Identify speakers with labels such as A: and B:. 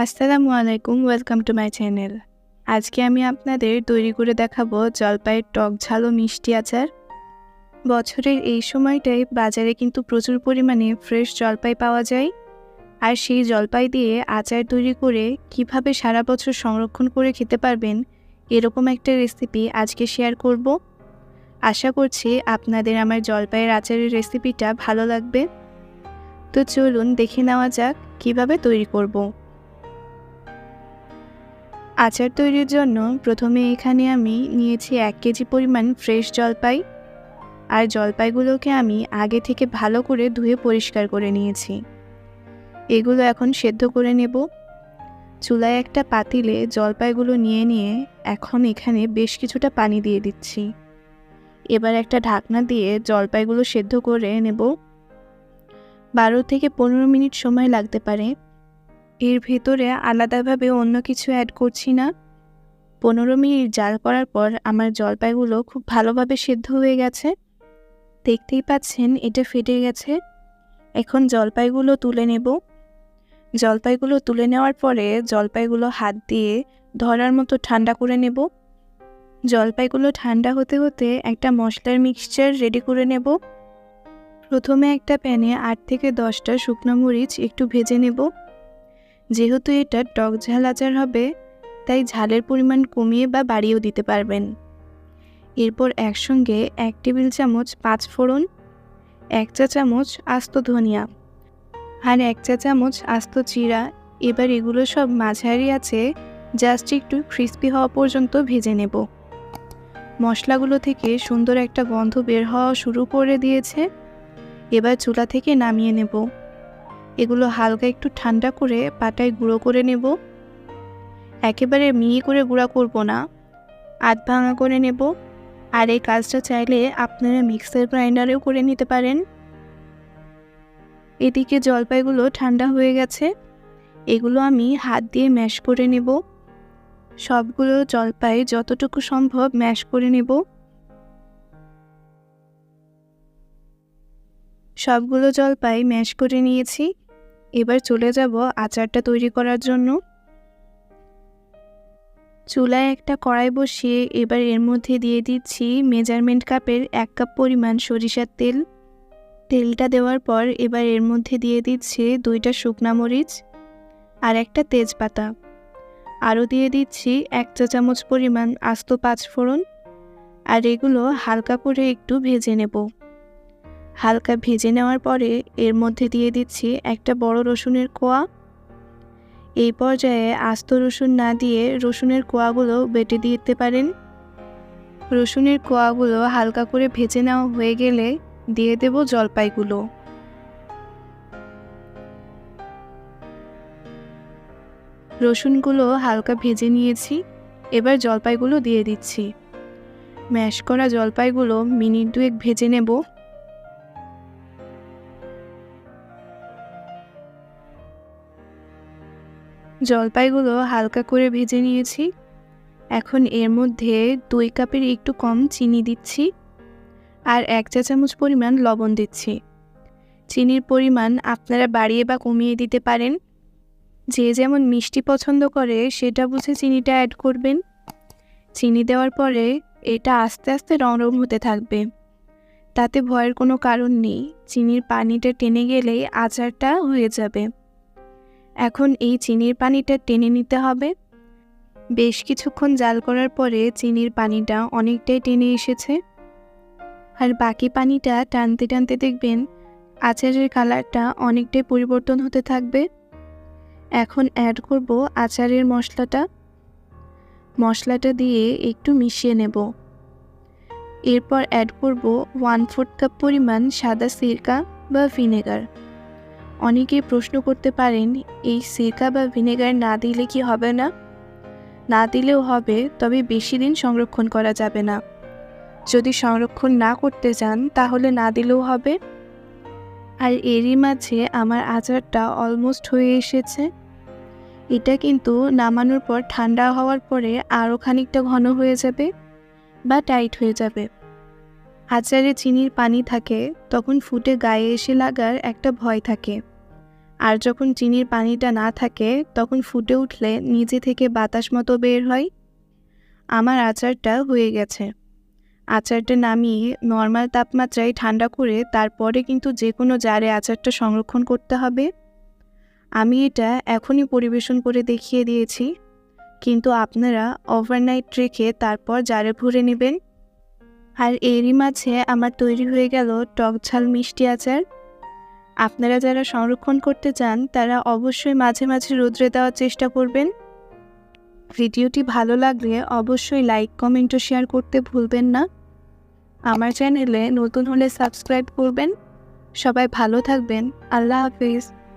A: আসসালামু আলাইকুম, welcome to my channel. আজকে আমি আপনাদের তৈরি করে দেখাবো জলপাইয়ের টক ঝালো মিষ্টি আচার। বছরের এই সময়টায় বাজারে কিন্তু প্রচুর পরিমাণে ফ্রেশ জলপাই পাওয়া যায়। আর সেই জলপাই দিয়ে আচার তৈরি করে কীভাবে সারা বছর সংরক্ষণ করে খেতে পারবেন, এরকম একটা রেসিপি আজকে শেয়ার করব। আশা করছি আপনাদের আমার জলপাইয়ের আচারের রেসিপিটা ভালো লাগবে। তো চলুন দেখে নেওয়া যাক কীভাবে তৈরি করব। আচার তৈরির জন্য প্রথমে এখানে আমি নিয়েছি এক কেজি পরিমাণ ফ্রেশ জলপাই। আর জলপাইগুলোকে আমি আগে থেকে ভালো করে ধুয়ে পরিষ্কার করে নিয়েছি। এগুলো এখন সেদ্ধ করে নেব। চুলায় একটা পাতিলে জলপাইগুলো নিয়ে নিয়ে এখন এখানে বেশ কিছুটা পানি দিয়ে দিচ্ছি। এবার একটা ঢাকনা দিয়ে জলপাইগুলো সেদ্ধ করে নেব। বারো থেকে পনেরো মিনিট সময় লাগতে পারে। এর ভেতরে আলাদাভাবে অন্য কিছু অ্যাড করছি না। পনেরো মিনিট জাল করার পর আমার জলপাইগুলো খুব ভালোভাবে সেদ্ধ হয়ে গেছে। দেখতেই পাচ্ছেন, এটা ফেটে গেছে। এখন জলপাইগুলো তুলে নেব। জলপাইগুলো তুলে নেওয়ার পরে জলপাইগুলো হাত দিয়ে ধরার মতো ঠান্ডা করে নেব। জলপাইগুলো ঠান্ডা হতে হতে একটা মশলার মিক্সচার রেডি করে নেব। প্রথমে একটা প্যানে আট থেকে দশটা শুকনো মরিচ একটু ভেজে নেব। যেহেতু এটা টক ঝাল আচার হবে, তাই ঝালের পরিমাণ কমিয়ে বা বাড়িয়েও দিতে পারবেন। এরপর একসঙ্গে এক টেবিল চামচ পাঁচ ফোড়ন, এক চা চামচ আস্ত ধনিয়া আর এক চা চামচ আস্ত চিরা। এবার এগুলো সব মাঝারি আছে, জাস্ট একটু ক্রিস্পি হওয়া পর্যন্ত ভেজে নেব। মশলাগুলো থেকে সুন্দর একটা গন্ধ বের হওয়া শুরু করে দিয়েছে। এবার চুলা থেকে নামিয়ে নেব। এগুলো হালকা একটু ঠান্ডা করে পাটায় গুঁড়ো করে নেব। একেবারে মিহি করে গুঁড়া করব না, আধ ভাঙা করে নেব। আর এই কাজটা চাইলে আপনারা মিক্সার গ্রাইন্ডারেও করে নিতে পারেন। এদিকে জলপাইগুলো ঠান্ডা হয়ে গেছে, এগুলো আমি হাত দিয়ে ম্যাশ করে নেব। সবগুলো জলপাই যতটুকু সম্ভব ম্যাশ করে নেব। সবগুলো জলপাই ম্যাশ করে নিয়েছি। এবার চলে যাব আচারটা তৈরি করার জন্য। চুলায় একটা কড়াই বসিয়ে এবার এর মধ্যে দিয়ে দিচ্ছি মেজারমেন্ট কাপের এক কাপ পরিমাণ সরিষার তেল। তেলটা দেওয়ার পর এবার এর মধ্যে দিয়ে দিচ্ছি দুইটা শুকনা মরিচ আর একটা তেজপাতা। আরও দিয়ে দিচ্ছি এক চা চামচ পরিমাণ আস্ত পাঁচফোড়ন। আর এগুলো হালকা করে একটু ভেজে নেব। হালকা ভেজে নেওয়ার পরে এর মধ্যে দিয়ে দিচ্ছি একটা বড় রসুনের কোয়া। এই পর্যায়ে আস্ত রসুন না দিয়ে রসুনের কোয়াগুলো বেটে দিতে পারেন। রসুনের কোয়াগুলো হালকা করে ভেজে নেওয়া হয়ে গেলে দিয়ে দেব জলপাইগুলো। রসুনগুলো হালকা ভেজে নিয়েছি, এবার জলপাইগুলো দিয়ে দিচ্ছি। ম্যাশ করা জলপাইগুলো মিনিট দুয়েক ভেজে নেব। জলপাইগুলো হালকা করে ভেজে নিয়েছি। এখন এর মধ্যে দুই কাপের একটু কম চিনি দিচ্ছি আর এক চা চামচ পরিমাণ লবণ দিচ্ছি। চিনির পরিমাণ আপনারা বাড়িয়ে বা কমিয়ে দিতে পারেন। যে যেমন মিষ্টি পছন্দ করে সেটা বুঝে চিনিটা অ্যাড করবেন। চিনি দেওয়ার পরে এটা আস্তে আস্তে নরম হতে থাকবে। তাতে ভয়ের কোনো কারণ নেই। চিনির পানিটা টেনে গেলেই আচারটা হয়ে যাবে। এখন এই চিনির পানিটা টেনে নিতে হবে। বেশ কিছুক্ষণ জাল করার পরে চিনির পানিটা অনেকটাই টেনে এসেছে। আর বাকি পানিটা টানতে টানতে দেখবেন আচারের কালারটা অনেকটাই পরিবর্তন হতে থাকবে। এখন অ্যাড করব আচারের মশলাটা। মশলাটা দিয়ে একটু মিশিয়ে নেব। এরপর অ্যাড করব ওয়ান ফোর্থ কাপ পরিমাণ সাদা সিরকা বা ভিনেগার অনেকেই প্রশ্ন করতে পারেন, এই সিরকা বা ভিনেগার না দিলে কি হবে না? না দিলেও হবে, তবে বেশি দিন সংরক্ষণ করা যাবে না। যদি সংরক্ষণ না করতে চান, তাহলে না দিলেও হবে। আর এরই মাঝে আমার আচারটা অলমোস্ট হয়ে এসেছে। এটা কিন্তু নামানোর পর ঠান্ডা হওয়ার পরে আরও খানিকটা ঘন হয়ে যাবে বা টাইট হয়ে যাবে। আচারে চিনির পানি থাকে, তখন ফুটে গায়ে এসে লাগার একটা ভয় থাকে। আর যখন চিনির পানিটা না থাকে, তখন ফুটে উঠলে নিজে থেকে বাতাস মতো বের হয়। আমার আচারটা হয়ে গেছে। আচারটা নামিয়ে নর্মাল তাপমাত্রায় ঠান্ডা করে তারপরে কিন্তু যে কোনো জারে আচারটা সংরক্ষণ করতে হবে। আমি এটা এখনই পরিবেশন করে দেখিয়ে দিয়েছি। কিন্তু আপনারা ওভারনাইট রেখে তারপর জারে ভরে নেবেন। আর এরই মাঝে আমার তৈরি হয়ে গেল টক ঝাল মিষ্টি আচার। আপনারা যারা সংরক্ষণ করতে চান, তারা অবশ্যই মাঝে মাঝে রোদ্রে দেওয়ার চেষ্টা করবেন। ভিডিওটি ভালো লাগলে অবশ্যই লাইক কমেন্ট ও শেয়ার করতে ভুলবেন না। আমার চ্যানেলে নতুন হলে সাবস্ক্রাইব করবেন। সবাই ভালো থাকবেন। আল্লাহ হাফিজ।